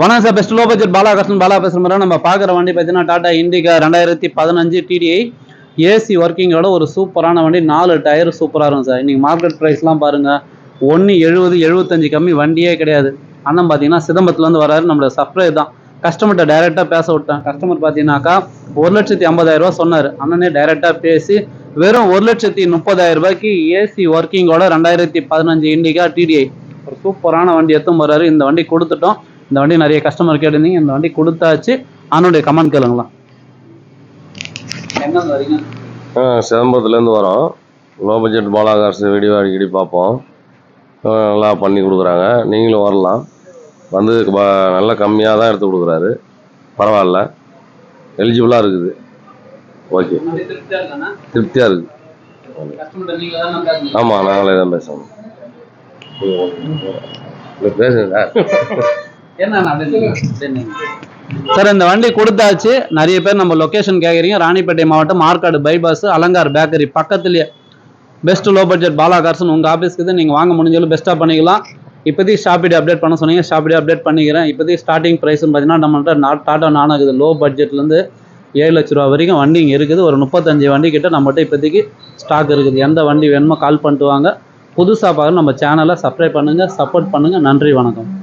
வணக்கம் sir. Best low budget Balakrishnan Bala பேசுகிறோம் நம்ம பார்க்குற வண்டி பார்த்தீங்கன்னா டாடா இண்டிகா ரெண்டாயிரத்தி பதினஞ்சு டிடிஐ ஏசி ஒர்க்கிங்கோட ஒரு சூப்பரான வண்டி. நாலு டயர் சூப்பராக இருக்கும் சார். இன்றைக்கி மார்க்கெட் ப்ரைஸ்லாம் பாருங்கள் ஒன்று எழுபது எழுபத்தஞ்சு கம்மி வண்டியே கிடையாது. அண்ணன் பார்த்தீங்கன்னா சிதம்பரத்துலேருந்து வராரு. நம்மளோட சப்ளை தான். கஸ்டமர்கிட்ட டைரெக்டாக பேச விட்டேன். கஸ்டமர் பார்த்தீங்கன்னாக்கா ஒரு லட்சத்தி ஐம்பதாயிரம் ரூபா சொன்னார். அண்ணனே டைரெக்டாக பேசி வெறும் ஒரு லட்சத்தி முப்பதாயிரம் ரூபாய்க்கு ஏசி ஒர்க்கிங்கோட ரெண்டாயிரத்தி பதினஞ்சு இண்டிகா டிடிஐ ஒரு சூப்பரான வண்டி எடுத்தும் வர்றாரு இந்த வண்டி கொடுத்துட்டோம். இந்த வண்டி நிறைய கஸ்டமர் கேட்டிருந்தீங்க இந்த வண்டி கொடுத்தாச்சு. அவனுடைய கமெண்ட் கேளுங்களா சிதம்பரத்துலேருந்து வரோம். லோ பட்ஜெட் பாலாகார்ஸ் வீடியோ அடிக்கடி பார்ப்போம். நல்லா பண்ணி கொடுக்குறாங்க. நீங்களும் வரலாம். வந்து நல்ல கம்மியாக தான் எடுத்து கொடுக்குறாரு. பரவாயில்ல. எலிஜிபிளாக இருக்குது. ஓகே திருப்தியாக இருக்குது. ஆமாம் நாங்களே தான் இல்லை, பேசுங்க. சார் சார் இந்த வண்டி கொடுத்தாச்சு. நிறைய பேர் நம்ம லொகேஷன் கேட்குறீங்க ராணிப்பேட்டை மாவட்டம் மார்க்காடு பைபாஸ் அலங்கார் பேக்கரி பக்கத்துலேயே. பெஸ்ட் லோ பட்ஜெட் பாலா கார்ஸ்னு உங்கள் ஆஃபீஸ்க்கு தான் நீங்கள் வாங்க முடிஞ்சாலும் பெஸ்ட்டாக பண்ணிக்கலாம். இப்போதைக்கு ஷாப்பிடி அப்டேட் பண்ண சொன்னீங்க. ஷாப்பிடி அப்டேட் பண்ணிக்கிறேன். இப்போதைக்கு ஸ்டார்டிங் ப்ரைஸ்னு பார்த்தீங்கன்னா நம்மள்ட்ட நா- டாடா நானோ இருக்குது. லோ பட்ஜெட்லேருந்து ஏழு லட்ச ரூபா வரைக்கும் வண்டி இங்கே இருக்குது. ஒரு முப்பத்தஞ்சு வண்டி கிட்ட நம்மகிட்ட இப்போதைக்கு ஸ்டாக் இருக்குது. எந்த வண்டி வேணுமோ கால் பண்ணிட்டு வாங்க. புதுசாக பார்க்க நம்ம சேனலை சப்ஸ்கிரைப் பண்ணுங்கள் சப்போர்ட் பண்ணுங்கள் நன்றி வணக்கம்.